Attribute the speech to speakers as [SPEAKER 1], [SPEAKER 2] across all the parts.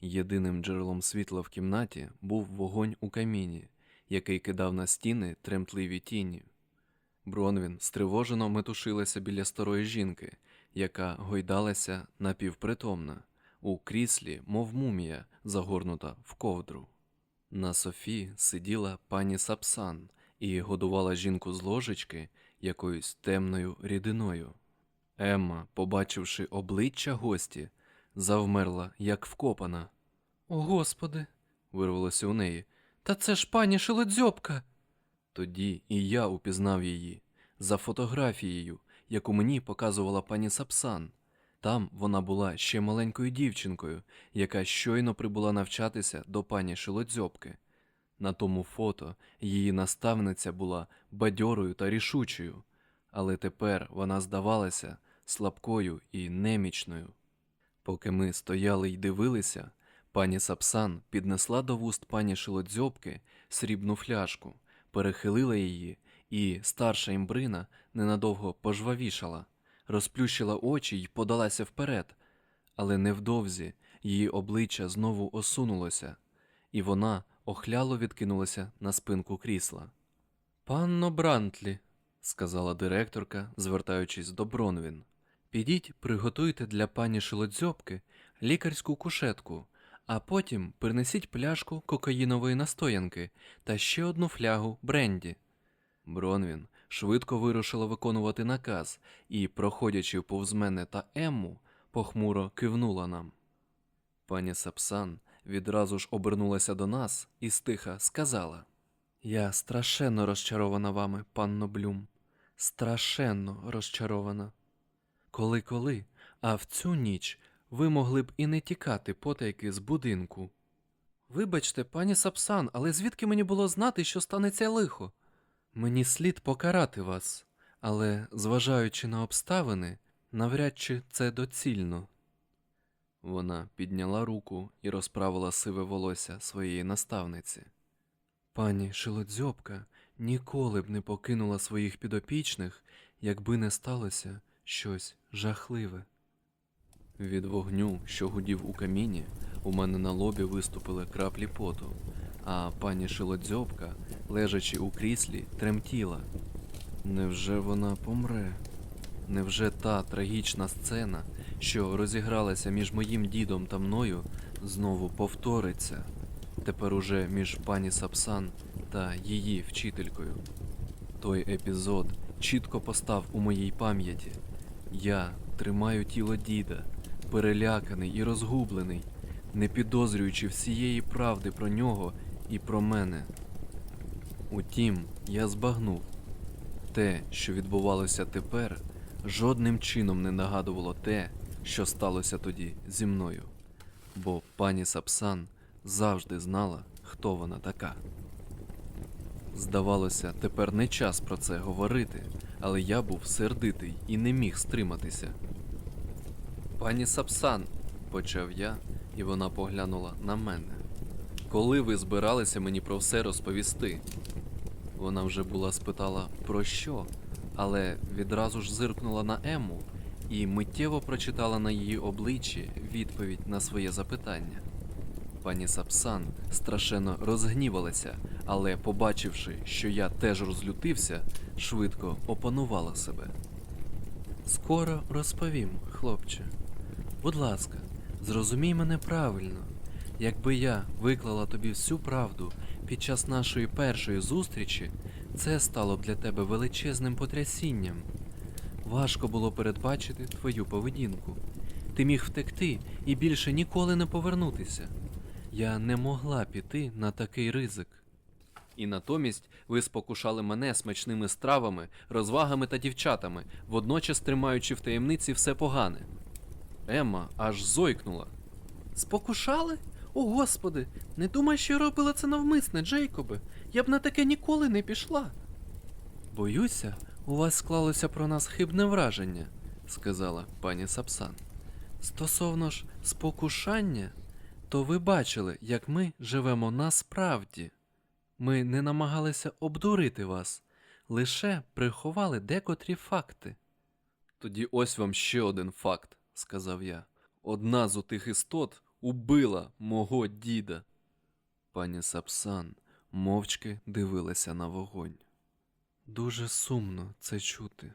[SPEAKER 1] Єдиним джерелом світла в кімнаті був вогонь у каміні, який кидав на стіни тремтливі тіні. Бронвін стривожено метушилася біля старої жінки, яка гойдалася напівпритомна, у кріслі, мов мумія, загорнута в ковдру. На Софі сиділа пані Сапсан і годувала жінку з ложечки якоюсь темною рідиною. Емма, побачивши обличчя гості, завмерла, як вкопана. О, господи. вирвалося у неї. Та це ж пані Шелодзьобка. Тоді і я упізнав її за фотографією, яку мені показувала пані Сапсан. Там вона була ще маленькою дівчинкою, яка щойно прибула навчатися до пані Шелодзьобки. На тому фото її наставниця була бадьорою та рішучою, але тепер вона здавалася слабкою і немічною. Поки ми стояли й дивилися, пані Сапсан піднесла до вуст пані Шилодзьобки срібну фляжку, перехилила її, і старша імбрина ненадовго пожвавішала, розплющила очі й подалася вперед, але невдовзі її обличчя знову осунулося, і вона охляло відкинулася на спинку крісла. Панно Брантлі, сказала директорка, звертаючись до Бронвін. Підіть, приготуйте для пані Шилодзьобки лікарську кушетку, а потім принесіть пляшку кокаїнової настоянки та ще одну флягу бренді. Бронвін швидко вирушила виконувати наказ і, проходячи повз мене та Емму, похмуро кивнула нам. Пані Сапсан відразу ж обернулася до нас і стиха сказала: Я страшенно розчарована вами, панно Блюм, страшенно розчарована. Коли коли, а в цю ніч ви могли б і не тікати потайки з будинку. Вибачте, пані Сапсан, але звідки мені було знати, що станеться лихо? Мені слід покарати вас, але, зважаючи на обставини, навряд чи це доцільно. Вона підняла руку і розправила сиве волосся своєї наставниці. Пані Шилодзьобка ніколи б не покинула своїх підопічних, якби не сталося щось жахливе. Від вогню, що гудів у каміні, у мене на лобі виступили краплі поту, а пані Шилодзьобка, лежачи у кріслі, тремтіла. Невже вона помре? Невже та трагічна сцена, що розігралася між моїм дідом та мною, знову повториться? Тепер уже між пані Сапсан та її вчителькою. Той епізод чітко постав у моїй пам'яті. Я тримаю тіло діда, переляканий і розгублений, не підозрюючи всієї правди про нього і про мене. Утім, я збагнув те, що відбувалося тепер, жодним чином не нагадувало те, що сталося тоді зі мною, бо пані Сапсан завжди знала, хто вона така. Здавалося, тепер не час про це говорити, але я був сердитий і не міг стриматися. Пані Сапсан, почав я, і вона поглянула на мене. Коли ви збиралися мені про все розповісти? Вона вже була спитала про що, але відразу ж зиркнула на Ему і миттєво прочитала на її обличчі відповідь на своє запитання. Пані Сапсан страшенно розгнівалася, але, побачивши, що я теж розлютився, швидко опанувала себе. Скоро розповім, хлопче. Будь ласка, зрозумій мене правильно. Якби я виклала тобі всю правду під час нашої першої зустрічі, це стало б для тебе величезним потрясінням. Важко було передбачити твою поведінку. Ти міг втекти і більше ніколи не повернутися. Я не могла піти на такий ризик. І натомість ви спокушали мене смачними стравами, розвагами та дівчатами, водночас тримаючи в таємниці все погане. Емма аж зойкнула. Спокушали? О, господи, не думай, що я робила це навмисне, Джейкобе. Я б на таке ніколи не пішла. Боюся, у вас склалося про нас хибне враження, сказала пані Сапсан. Стосовно ж спокушання, то ви бачили, як ми живемо насправді. Ми не намагалися обдурити вас, лише приховали декотрі факти. Тоді ось вам ще один факт, сказав я. Одна з отих істот убила мого діда. Пані Сапсан мовчки дивилася на вогонь. Дуже сумно це чути.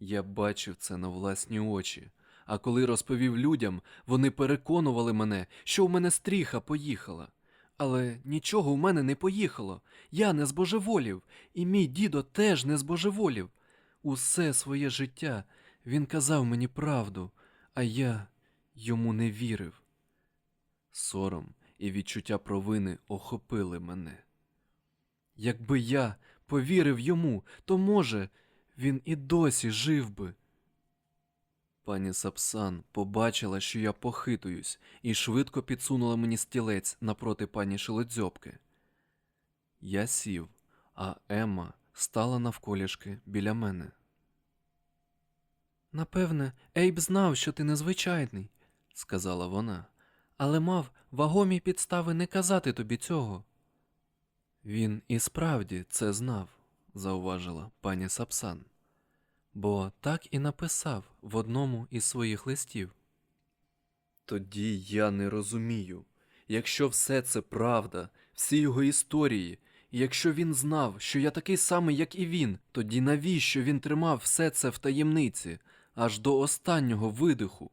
[SPEAKER 1] Я бачив це на власні очі, а коли розповів людям, вони переконували мене, що в мене стріха поїхала. Але нічого в мене не поїхало. Я не збожеволів, і мій дідо теж не збожеволів. Усе своє життя він казав мені правду, а я йому не вірив. Сором і відчуття провини охопили мене. Якби я повірив йому, то, може, він і досі жив би. Пані Сапсан побачила, що я похитуюсь, і швидко підсунула мені стілець напроти пані Шилодзьобки. Я сів, а Емма стала навколішки біля мене. Напевне, Ейб знав, що ти незвичайний, сказала вона, але мав вагомі підстави не казати тобі цього. Він і справді це знав, зауважила пані Сапсан, бо так і написав в одному із своїх листів. Тоді я не розумію, якщо все це правда, всі його історії, і якщо він знав, що я такий самий, як і він, тоді навіщо він тримав все це в таємниці, аж до останнього видиху?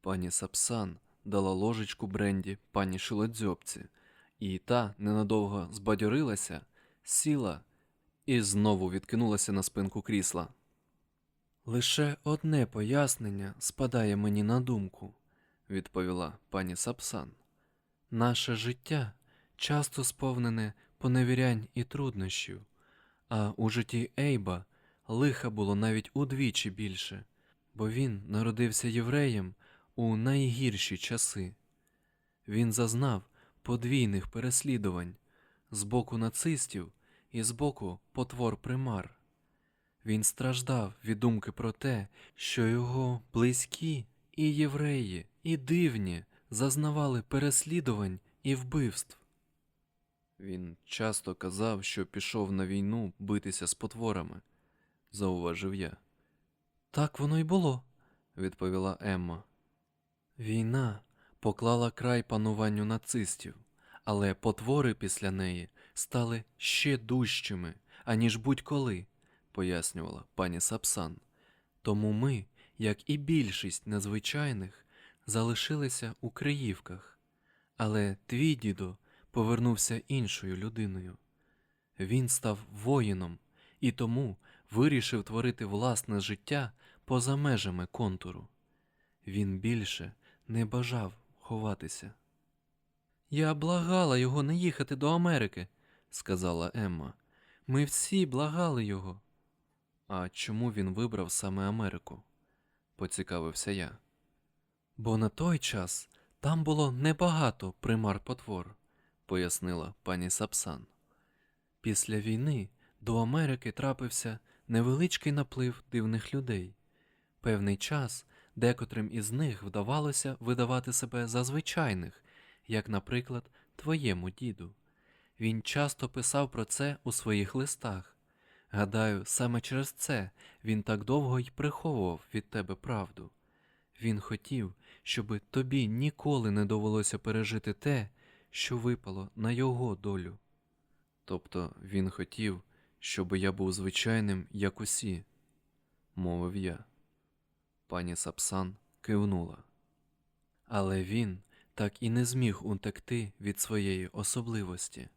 [SPEAKER 1] Пані Сапсан дала ложечку бренді пані Шилодзьобці, і та ненадовго збадьорилася, сіла і знову відкинулася на спинку крісла. Лише одне пояснення спадає мені на думку, відповіла пані Сапсан. Наше життя часто сповнене поневірянь і труднощів, а у житті Ейба лиха було навіть удвічі більше, бо він народився євреєм у найгірші часи. Він зазнав подвійних переслідувань з боку нацистів і з боку потвор примар. Він страждав від думки про те, що його близькі і євреї, і дивні зазнавали переслідувань і вбивств. Він часто казав, що пішов на війну битися з потворами, зауважив я. Так воно й було, відповіла Емма. Війна поклала край пануванню нацистів, але потвори після неї стали ще дужчими, аніж будь-коли, пояснювала пані Сапсан. Тому ми, як і більшість незвичайних, залишилися у Криївках. Але твій дідо повернувся іншою людиною. Він став воїном і тому вирішив творити власне життя поза межами контуру. Він більше не бажав ховатися. Я благала його не їхати до Америки, сказала Емма. Ми всі благали його. А чому він вибрав саме Америку? поцікавився я. Бо на той час там було небагато примар потвор, пояснила пані Сапсан. Після війни до Америки трапився невеличкий наплив дивних людей. Певний час декотрим із них вдавалося видавати себе за звичайних, як, наприклад, твоєму діду. Він часто писав про це у своїх листах. Гадаю, саме через це він так довго й приховував від тебе правду. Він хотів, щоби тобі ніколи не довелося пережити те, що випало на його долю. Тобто він хотів, щоби я був звичайним, як усі, мовив я. Пані Сапсан кивнула. Але він так і не зміг утекти від своєї особливості.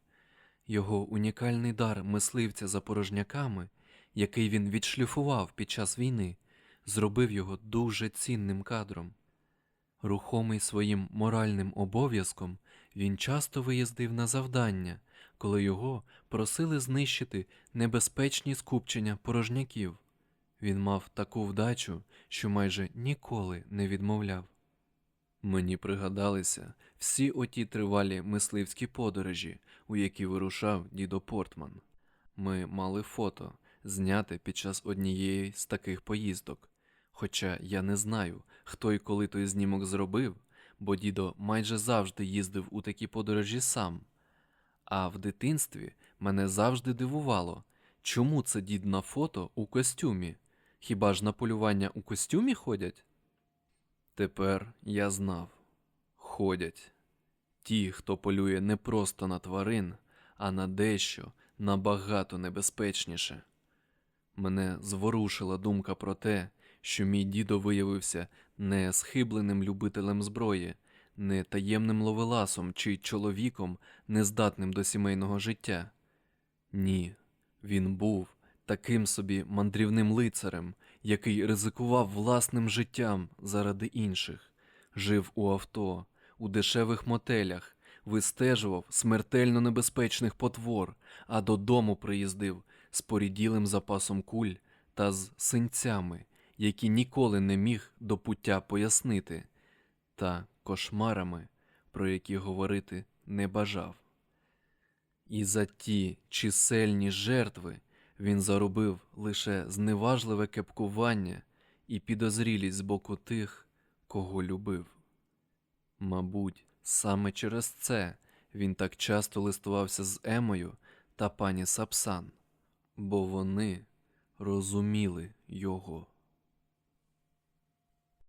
[SPEAKER 1] Його унікальний дар мисливця за порожняками, який він відшліфував під час війни, зробив його дуже цінним кадром. Рухомий своїм моральним обов'язком, він часто виїздив на завдання, коли його просили знищити небезпечні скупчення порожняків. Він мав таку вдачу, що майже ніколи не відмовляв. Мені пригадалися всі оті тривалі мисливські подорожі, у які вирушав дідо Портман. Ми мали фото, зняте під час однієї з таких поїздок. Хоча я не знаю, хто і коли той знімок зробив, бо дідо майже завжди їздив у такі подорожі сам. А в дитинстві мене завжди дивувало, чому це дід на фото у костюмі. Хіба ж на полювання у костюмі ходять? Тепер я знав. виходять ті, хто полює не просто на тварин, а на дещо набагато небезпечніше. Мене зворушила думка про те, що мій дідо виявився не схибленим любителем зброї, не таємним ловеласом чи чоловіком, нездатним до сімейного життя. Ні, він був таким собі мандрівним лицарем, який ризикував власним життям заради інших, жив у авто, у дешевих мотелях, вистежував смертельно небезпечних потвор, а додому приїздив з поріділим запасом куль та з синцями, які ніколи не міг до пуття пояснити, та кошмарами, про які говорити не бажав. І за ті чисельні жертви він заробив лише зневажливе кепкування і підозрілість з боку тих, кого любив. Мабуть, саме через це він так часто листувався з Емою та пані Сапсан, бо вони розуміли його.